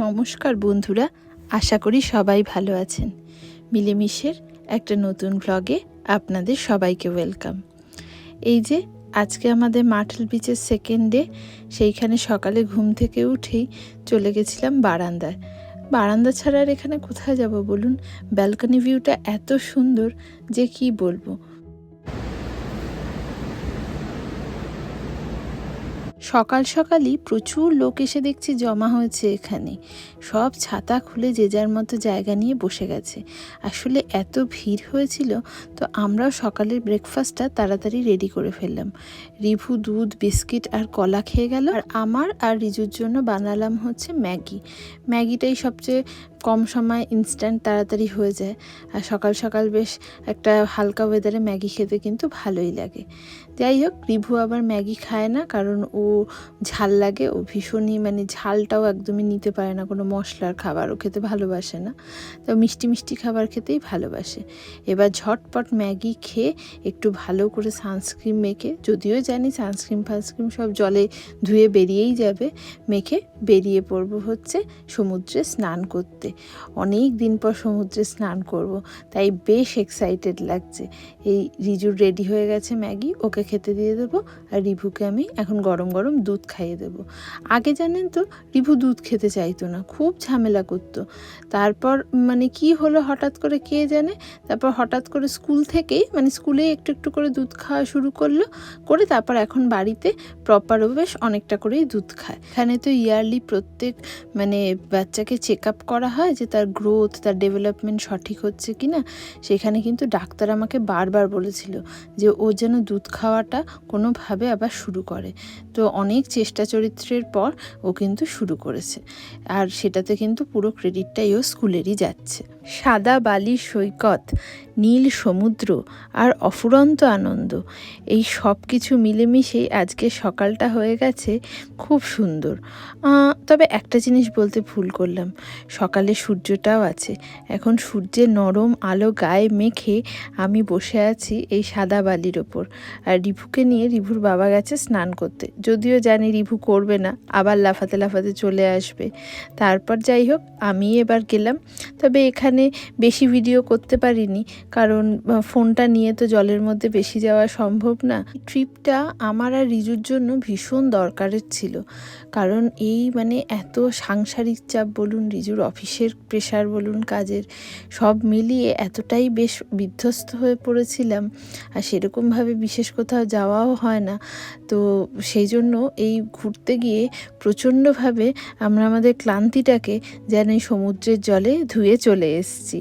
নমস্কার বন্ধুরা, আশা করি সবাই ভালো আছেন। মিলেমিশের একটা নতুন ব্লগে আপনাদের সবাইকে ওয়েলকাম এই যে আজকে আমাদের মাঠেল বিচের সেকেন্ড ডে সেইখানে সকালে ঘুম থেকে উঠেই চলে গেছিলাম বারান্দায় বারান্দা ছাড়া আর এখানে কোথায় যাব বলুন? ব্যালকনি ভিউটা এত সুন্দর যে কি বলব? সকাল সকালই প্রচুর লোক এসে দেখছি জমা হয়েছে এখানে। সব ছাতা খুলে যে যার মতো জায়গা নিয়ে বসে গেছে। আসলে এত ভিড় হয়েছিল, তো আমরাও সকালের ব্রেকফাস্টটা তাড়াতাড়ি রেডি করে ফেললাম। রিভু দুধ, বিস্কিট আর কলা খেয়ে গেল। আর আমার আর রিজুর জন্য বানালাম হচ্ছে ম্যাগি। ম্যাগিটাই সবচেয়ে কম সময় ইনস্ট্যান্ট তাড়াতাড়ি হয়ে যায়। আর সকাল সকাল বেশ একটা হালকা ওয়েদারে ম্যাগি খেতে কিন্তু ভালোই লাগে। যাই হোক, রিভু আবার ম্যাগি খায় না কারণ ও ঝাল লাগে। ও ভীষণই মানে ঝালটাও একদমই নিতে পারে না। কোনো মশলার খাবারও খেতে ভালোবাসে না। তো মিষ্টি মিষ্টি খাবার খেতেই ভালোবাসে। এবার ঝটপট ম্যাগি খেয়ে একটু ভালো করে সানস্ক্রিন মেখে, যদিও জানি সানস্ক্রিন ফানস্ক্রিন সব জলে ধুয়ে বেরিয়েই যাবে, মেখে বেরিয়ে পড়ব হচ্ছে সমুদ্রে স্নান করতে। অনেক দিন পর সমুদ্রে স্নান করব, তাই বেশ এক্সাইটেড লাগছে। এই রিজুর রেডি হয়ে গেছে ম্যাগি, ওকে খেতে দিয়ে দেবো, আর রিভুকে আমি এখন গরম গরম দুধ খাইয়ে দেবো। আগে জানেন তো, রিভু দুধ খেতে চাইতো না, খুব ঝামেলা করতো। তারপর মানে কি হলো হঠাৎ করে কে জানে? তারপর হঠাৎ করে স্কুল থেকেই মানে স্কুলে একটু একটু করে দুধ খাওয়া শুরু করল, করে তারপর এখন বাড়িতে প্রপারও বেশ অনেকটা করেই দুধ খায়। এখানে তো ইয়ারলি প্রত্যেক মানে বাচ্চাকে চেক আপ করা হয় যে তার গ্রোথ তার ডেভেলপমেন্ট সঠিক হচ্ছে কি না সেখানে কিন্তু ডাক্তার আমাকে বারবার বলেছিল যে ও যেন দুধ খাওয়াটা কোনোভাবে আবার শুরু করে। তো অনেক চেষ্টা চরিত্রের পর ও কিন্তু শুরু করেছে। আর সেটাতে কিন্তু পুরো ক্রেডিটটাই ও স্কুলেরই যাচ্ছে। সাদা বালির সৈকত, নীল সমুদ্র আর অফুরন্ত আনন্দ। এই সব কিছু মিলেমিশেই আজকে সকালটা হয়ে গেছে খুব সুন্দর। তবে একটা জিনিস বলতে ভুল করলাম। সকালে সূর্যটাও আছে। এখন সূর্যের নরম আলো গায়ে মেখে আমি বসে আছি এই সাদা বালির ওপর। আর রিভুকে নিয়ে রিভুর বাবা গেছে স্নান করতে। যদিও জানি রিভু করবে না, আবার লাফাতে লাফাতে চলে আসবে। তারপর যাই হোক, আমি এবার গেলাম। তবে এখানে বেশি ভিডিও করতে পারিনি। কারণ ফোনটা নিয়ে তো জলের মধ্যে বেশি যাওয়া সম্ভব না। ট্রিপটা আমার আর রিজুর জন্য ভীষণ দরকারের ছিল। কারণ এই মানে এত সাংসারিক চাপ বলুন, রিজুর অফিসের প্রেশার বলুন, কাজের সব মিলিয়ে এতটাই বেশ বিধ্বস্ত হয়ে পড়েছিলাম। আর সেরকমভাবে বিশেষ কোথাও যাওয়াও হয় না। তো সেই জন্য এই ঘুরতে গিয়ে প্রচণ্ডভাবে আমরা আমাদের ক্লান্তিটাকে যেন এই সমুদ্রের জলে ধুয়ে চলে এসেছি।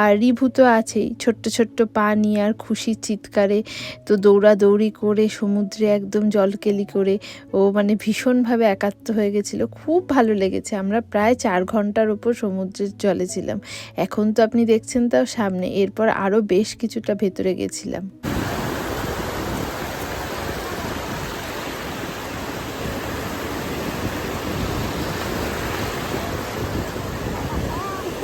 আর রিভু তো আছেই। ছোট্ট ছোট্ট পা নিয়ে আর খুশির চিৎকারে তো দৌড়াদৌড়ি করে সমুদ্রে একদম জলকেলি করে ও মানে ভীষণভাবে একাত্ম হয়ে গেছিল। খুব ভালো লেগেছে। আমরা প্রায় চার ঘণ্টার ওপর সমুদ্রের জলে ছিলাম। এখন তো আপনি দেখছেন তাও সামনে। এরপর আরও বেশ কিছুটা ভেতরে গেছিলাম।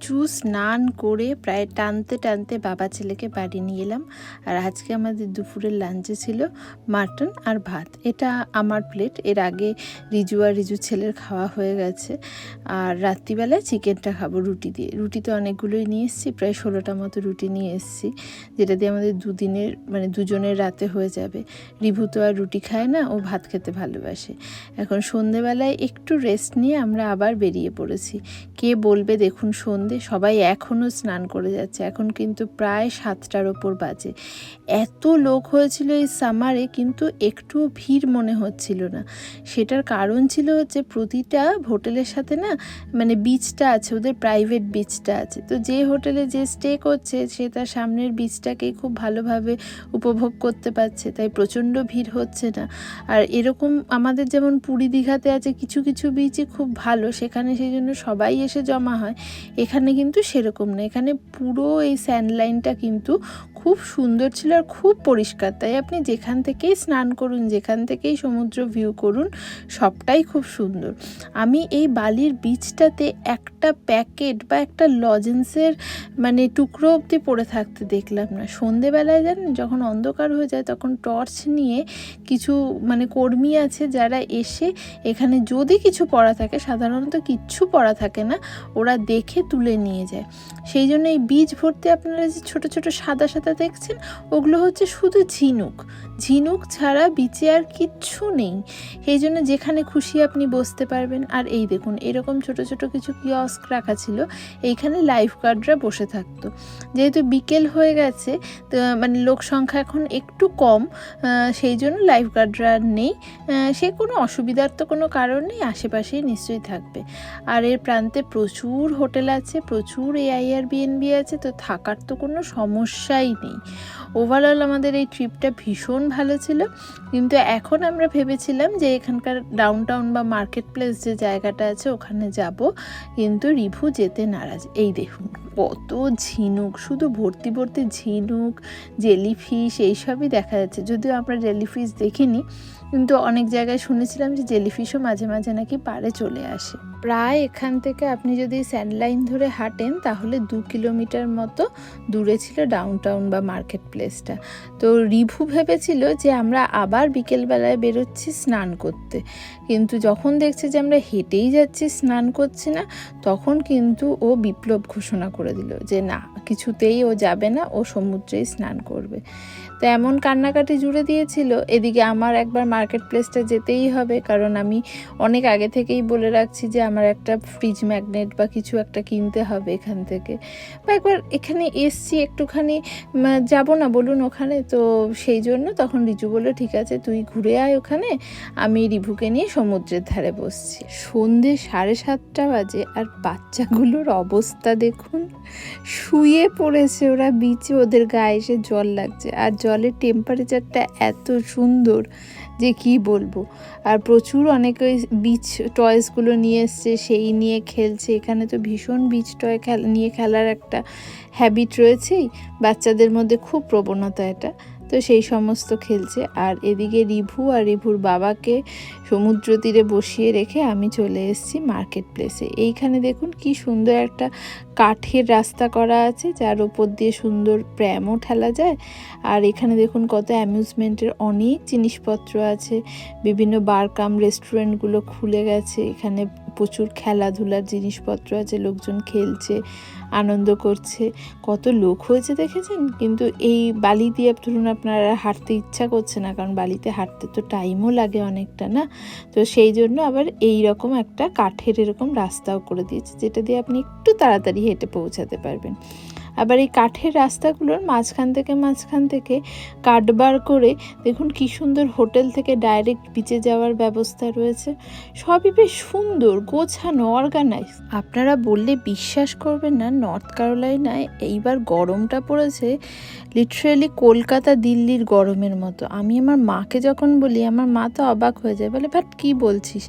প্রচুর স্নান করে প্রায় টানতে টানতে বাবা ছেলেকে বাড়ি নিয়ে এলাম। আর আজকে আমাদের দুপুরের লাঞ্চে ছিল মাটন আর ভাত। এটা আমার প্লেট এর আগে রিজু আর রিজু ছেলের খাওয়া হয়ে গেছে। আর রাত্রিবেলায় চিকেনটা খাব, রুটি দিয়ে। রুটি তো অনেকগুলোই নিয়ে এসেছি, প্রায় ষোলোটা মতো রুটি নিয়ে এসেছি, যেটা দিয়ে আমাদের দুদিনের মানে দুজনের রাতে হয়ে যাবে। রিভু তো আর রুটি খায় না, ও ভাত খেতে ভালোবাসে। এখন সন্ধেবেলায় একটু রেস্ট নিয়ে আমরা আবার বেরিয়ে পড়েছি। কে বলবে দেখুন সন্ধে সবাই এখনও স্নান করে যাচ্ছে। এখন কিন্তু প্রায় সাতটার ওপর বাজে। এত লোক হয়েছিল এই সামারে, কিন্তু একটুও ভিড় মনে হচ্ছিল না। সেটার কারণ ছিল হচ্ছে প্রতিটা হোটেলের সাথে না মানে বিচটা আছে, ওদের প্রাইভেট বিচটা আছে। তো যে হোটেলে যে স্টে করছে, সে তার সামনের বিচটাকেই খুব ভালোভাবে উপভোগ করতে পারছে, তাই প্রচণ্ড ভিড় হচ্ছে না। আর এরকম আমাদের যেমন পুরী দীঘাতে আছে কিছু কিছু বিচই খুব ভালো, সেখানে সেই জন্য সবাই এসে জমা হয়। এখানে কিন্তু সেরকম না। এখানে পুরো এই স্যান্ড লাইনটা কিন্তু খুব সুন্দর ছিল আর খুব পরিষ্কার। তাই আপনি যেখান থেকেই স্নান করুন, যেখান থেকেই সমুদ্র ভিউ করুন, সবটাই খুব সুন্দর। আমি এই বালির বিচটাতে একটা প্যাকেট বা একটা লজেন্সের মানে টুকরো অবধি পড়ে থাকতে দেখলাম না। সন্ধেবেলায় জানেন, যখন অন্ধকার হয়ে যায়, তখন টর্চ নিয়ে কিছু মানে কর্মী আছে যারা এসে এখানে যদি কিছু পড়া থাকে, সাধারণত কিচ্ছু পড়া থাকে না, ওরা দেখে তুলে নিয়ে যায়। সেই জন্য এই বীজ ভর্তি আপনারা যে ছোটো ছোটো সাদা সাদা দেখছেন, ওগুলো হচ্ছে শুধু ঝিনুক। ঝিনুক ছাড়া বিচে আর কিচ্ছু নেই। সেই জন্য যেখানে খুশি আপনি বসতে পারবেন। আর এই দেখুন, এরকম ছোট ছোট কিছু কিয়স্ক রাখা ছিল, এইখানে লাইফ গার্ডরা বসে থাকতো। যেহেতু বিকেল হয়ে গেছে, তো মানে লোক সংখ্যা এখন একটু কম সেই জন্য লাইফ গার্ডরা আর নেই। সে কোনো অসুবিধার তো কোনো কারণ নেই, আশেপাশেই নিশ্চয়ই থাকবে। আর এর প্রান্তে প্রচুর হোটেল আছে প্রচুর এআইআর বিএনবি আছে, তো থাকার তো কোনো সমস্যাই নেই। ওভারঅল আমাদের এই ট্রিপটা ভীষণ ভালো ছিল, কিন্তু এখন আমরা ভেবেছিলাম যে এখানকার ডাউন টাউন বা মার্কেট প্লেস যে জায়গাটা আছে, ওখানে যাব, কিন্তু রিভু যেতে নারাজ। এই দেখুন, কত ঝিনুক, শুধু ভর্তি ভর্তি ঝিনুক জেলিফিশ এইসবই দেখা যাচ্ছে। যদিও আমরা জেলিফিশ দেখিনি, কিন্তু অনেক জায়গায় শুনেছিলাম যে জেলিফিশও মাঝে মাঝে নাকি পাড়ে চলে আসে। প্রায় এখান থেকে আপনি যদি স্যান্ডলাইন ধরে হাঁটেন, তাহলে দু কিলোমিটার মতো দূরে ছিল ডাউনটাউন বা মার্কেট প্লেসটা তো রিভু ভেবেছিল যে আমরা আবার বিকেলবেলায় বেরোচ্ছি স্নান করতে। কিন্তু যখন দেখছে যে আমরা হেঁটেই যাচ্ছি, স্নান করছি না, তখন কিন্তু ও বিপ্লব ঘোষণা করে দিল যে না কিছুতেই ও যাবে না, ও সমুদ্রেই স্নান করবে। তো এমন কান্নাকাটি জুড়ে দিয়েছিল, এদিকে আমার একবার মার্কেট প্লেসটা যেতেই হবে, কারণ আমি অনেক আগে থেকেই বলে রাখছি যে আমার একটা ফ্রিজ ম্যাগনেট বা কিছু একটা কিনতে হবে এখান থেকে। বা একবার এখানে এসছি একটুখানি যাব না বলুন ওখানে, তো সেই জন্য তখন রিজু বলল, ঠিক আছে, তুই ঘুরে আয় ওখানে, আমি রিভুকে নিয়ে সমুদ্রের ধারে বসছি। সন্ধে সাড়ে সাতটা বাজে, আর বাচ্চাগুলোর অবস্থা দেখুন, শুয়ে পড়েছে, ওরা বিচে ওদের গায়ে এসে জল লাগছে। আর জলের টেম্পারেচারটা এত সুন্দর যে কি বলব? আর প্রচুর অনেকে বিচ টয়েসগুলো নিয়ে এসছে, সেই নিয়ে খেলছে। এখানে তো ভীষণ বিচ টয় নিয়ে খেলার একটা হ্যাবিট রয়েছেই। বাচ্চাদের মধ্যে খুব প্রবণতা এটা। তো সেই সমস্ত খেলছে। আর এদিকে রিভু আর রিভুর বাবাকে সমুদ্র তীরে বসিয়ে রেখে আমি চলে এসেছি মার্কেট প্লেসে এইখানে দেখুন কি সুন্দর একটা কাঠের রাস্তা করা আছে, যার ওপর দিয়ে সুন্দর প্র্যামও ঠেলা যায়। আর এখানে দেখুন কত অ্যামিউজমেন্টের অনেক জিনিসপত্র আছে। বিভিন্ন বার কাম রেস্টুরেন্টগুলো খুলে গেছে। এখানে প্রচুর খেলাধুলার জিনিসপত্র আছে, লোকজন খেলছে, আনন্দ করছে। কত লোক হয়েছে দেখেছেন? কিন্তু এই বালি দিয়ে ধরুন আপনারা হাঁটতে ইচ্ছা করছে না, কারণ বালিতে হাঁটতে তো টাইমও লাগে অনেকটা, না? তো সেই জন্য আবার এই রকম একটা কাঠের এরকম রাস্তাও করে দিয়েছে, যেটা দিয়ে আপনি একটু তাড়াতাড়ি হেঁটে পৌঁছাতে পারবেন। আবার এই কাঠের রাস্তাগুলোর মাঝখান থেকে মাঝখান থেকে কাটবার করে দেখুন কি সুন্দর হোটেল থেকে ডাইরেক্ট বিচে যাওয়ার ব্যবস্থা রয়েছে। সবই বেশ সুন্দর, গোছানো অর্গানাইজ আপনারা বললে বিশ্বাস করবেন না নর্থ ক্যারোলাইনায় এইবার গরমটা পড়েছে লিটারেলি কলকাতা দিল্লির গরমের মতো। আমি আমার মাকে যখন বলি, আমার মা তো অবাক হয়ে যায়, বলে বাট কী বলছিস?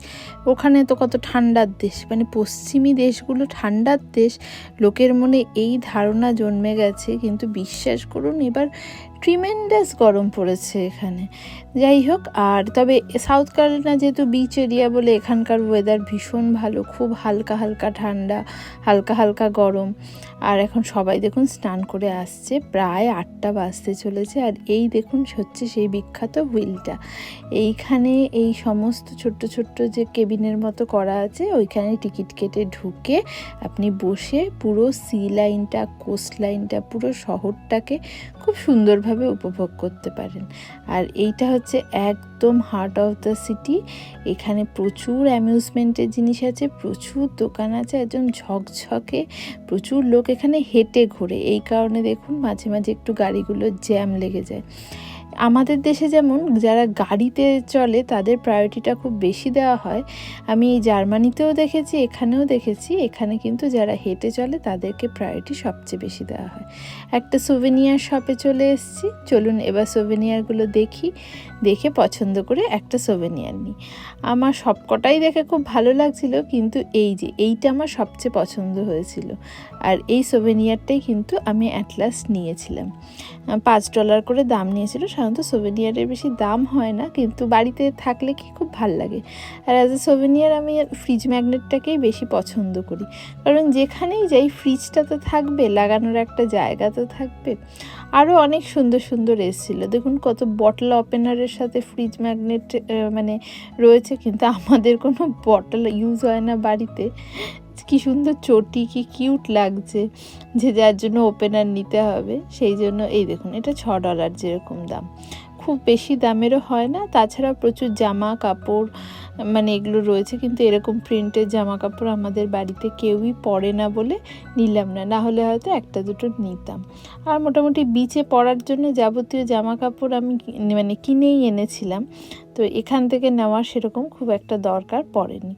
ওখানে তো কত ঠান্ডার দেশ। মানে পশ্চিমী দেশগুলো ঠান্ডার দেশ, লোকের মনে এই ধারণা জন্মে গেছে কিন্তু বিশ্বাস করুন এবার ট্রিমেন্ডাস গরম পড়েছে এখানে। যাই হোক, আর তবে সাউথ ক্যারোলিনা যেহেতু বিচ এরিয়া বলে এখানকার ওয়েদার ভীষণ ভালো, খুব হালকা হালকা ঠান্ডা, হালকা হালকা গরম। আর এখন সবাই দেখুন স্নান করে আসছে, প্রায় আটটা বাজতে চলেছে। আর এই দেখুন হচ্ছে সেই বিখ্যাত হুইলটা এইখানে এই সমস্ত ছোট্ট ছোট্ট যে কেবিনের মতো করা আছে, ওইখানে টিকিট কেটে ঢুকে আপনি বসে পুরো সি লাইনটা কোস্ট লাইনটা পুরো শহরটাকে খুব সুন্দরভাবে উপভোগ করতে পারেন। আর এইটা হচ্ছে একদম হার্ট অফ দ্য সিটি এখানে প্রচুর অ্যামিউজমেন্টের জিনিস আছে, প্রচুর দোকান আছে, একদম ঝকঝকে, প্রচুর লোক এখানে হেঁটে ঘোরে। এই কারণে দেখুন মাঝে মাঝে একটু গাড়িগুলো জ্যাম লেগে যায়। আমাদের দেশে যেমন যারা গাড়িতে চলে তাদের প্রায়োরিটিটা খুব বেশি দেওয়া হয়। আমি জার্মানিতেও দেখেছি, এখানেও দেখেছি। এখানে কিন্তু যারা হেঁটে চলে তাদেরকে প্রায়োরিটি সবচেয়ে বেশি দেওয়া হয়। একটা সোভেনিয়ার শপে চলে এসেছি। চলুন এবার সোভেনিয়ারগুলো দেখি, দেখে পছন্দ করে একটা সোভেনিয়ার নিই। আমার সবকটাই দেখে খুব ভালো লাগছিল, কিন্তু এই যে এইটা আমার সবচেয়ে পছন্দ হয়েছিল। আর এই সোভেনিয়ারটাই কিন্তু আমি অ্যাটলাস নিয়েছিলাম। পাঁচ ডলার করে দাম নিয়েছিল। সাধারণত সোভেনিয়ারের বেশি দাম হয় না, কিন্তু বাড়িতে থাকলে কি খুব ভালো লাগে। আর অ্যাজ এ সোভেনিয়ার আমি ফ্রিজ ম্যাগনেটটাকেই বেশি পছন্দ করি। কারণ যেখানেই যাই ফ্রিজটা তো থাকবে, লাগানোর একটা জায়গা তো থাকবে। আরও অনেক সুন্দর সুন্দর এসেছিল। দেখুন কত বটল ওপেনারের সাথে ফ্রিজ ম্যাগনেট মানে রয়েছে, কিন্তু আমাদের কোনো বটল ইউজ হয় না বাড়িতে। কি সুন্দর চটি, কি কিউট লাগছে, যে যার জন্য ওপেনার নিতে হবে। সেই জন্য এই দেখুন, এটা ছ ডলার যেরকম দাম। খুব বেশি দামেরও হয় না তাছাড়া প্রচুর জামা কাপড় মানে এগুলো রয়েছে, কিন্তু এরকম প্রিন্টের জামা কাপড় আমাদের বাড়িতে কেউই পরে না বলে নিলাম না। না হলে হয়তো একটা দুটো নিতাম। আর মোটামুটি বিচে পরার জন্য যাবতীয় জামা কাপড় আমি মানে কিনেই এনেছিলাম। তো এখান থেকে নেওয়ার সেরকম খুব একটা দরকার পড়েনি।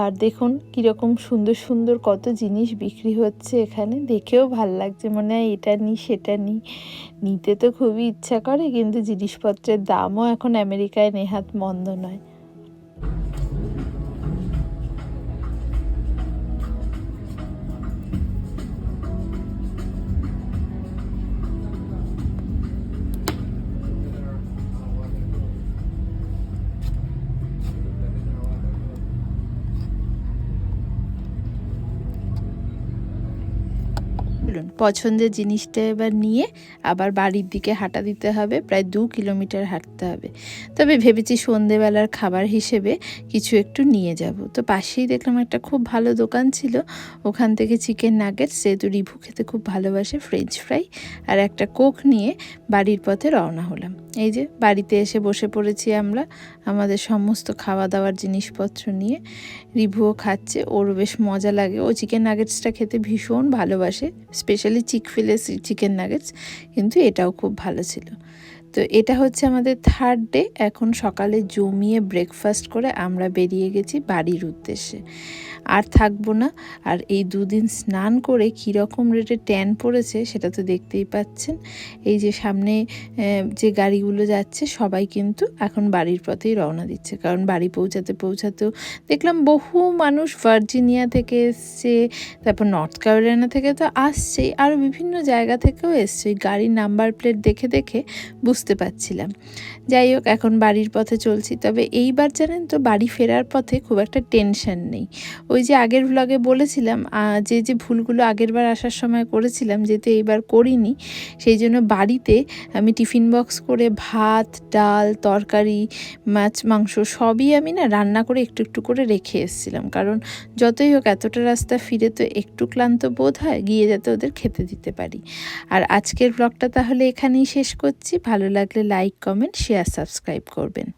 আর দেখুন কীরকম সুন্দর সুন্দর কত জিনিস বিক্রি হচ্ছে এখানে। দেখেও ভালো লাগছে, মনে হয় এটা নিই সেটা নিই নিতে তো খুবই ইচ্ছা করে, কিন্তু জিনিসপত্রের দামও এখন আমেরিকায় নেহাত মন্দ নয়। চলুন পছন্দের জিনিসটা এবার নিয়ে আবার বাড়ির দিকে হাঁটা দিতে হবে, প্রায় দু কিলোমিটার হাঁটতে হবে। তবে ভেবেছি সন্ধেবেলার খাবার হিসেবে কিছু একটু নিয়ে যাব। তো পাশেই দেখলাম একটা খুব ভালো দোকান ছিল, ওখান থেকে চিকেন নাগেটস, যেহেতু রিভু খেতে খুব ভালোবাসে ফ্রেঞ্চ ফ্রাই, আর একটা কোক নিয়ে বাড়ির পথে রওনা হলাম। এই যে বাড়িতে এসে বসে পড়েছি আমরা, আমাদের সমস্ত খাওয়া দাওয়ার জিনিসপত্র নিয়ে। রিভুও খাচ্ছে ওর বেশ মজা লাগে। ও চিকেন নাগেটসটা খেতে ভীষণ ভালোবাসে specially Chick Fil-A chicken nuggets কিন্তু এটাও খুব ভালো ছিল। তো এটা হচ্ছে আমাদের থার্ড ডে এখন সকালে জমিয়ে ব্রেকফাস্ট করে আমরা বেরিয়ে গেছি বাড়ির উদ্দেশ্যে। আর থাকব না, আর এই দুদিন স্নান করে কীরকম রেটে ট্যান পড়েছে সেটা তো দেখতেই পাচ্ছেন। এই যে সামনে যে গাড়িগুলো যাচ্ছে, সবাই কিন্তু এখন বাড়ির পথেই রওনা দিচ্ছে। কারণ বাড়ি পৌঁছাতে পৌঁছাতেও দেখলাম বহু মানুষ ভার্জিনিয়া থেকে এসছে, তারপর নর্থ ক্যারোলাইনা থেকে তো আসছেই, আরও বিভিন্ন জায়গা থেকেও এসছে। গাড়ির নাম্বার প্লেট দেখে দেখে বুঝতে পারছিলাম। যাই হোক, এখন বাড়ির পথে চলছি। তবে এইবার জানেন তো, বাড়ি ফেরার পথে খুব একটা টেনশন নেই। ওই যে আগের ভ্লগে বলেছিলাম যে যে ভুলগুলো আগের বার আসার সময় করেছিলাম, যেহেতু এইবার করিনি, সেই জন্য বাড়িতে আমি টিফিন বক্স করে ভাত, ডাল, তরকারি, মাছ, মাংস সবই আমি না রান্না করে একটু একটু করে রেখে এসেছিলাম। কারণ যতই হোক, এতটা রাস্তা ফিরে তো একটু ক্লান্ত বোধ হয়, গিয়ে যাতে ওদের খেতে দিতে পারি। আর আজকের ব্লগটা তাহলে এখানেই শেষ করছি। ভালো লাগলে লাইক কমেন্ট শেয়ার সাবস্ক্রাইব করবেন।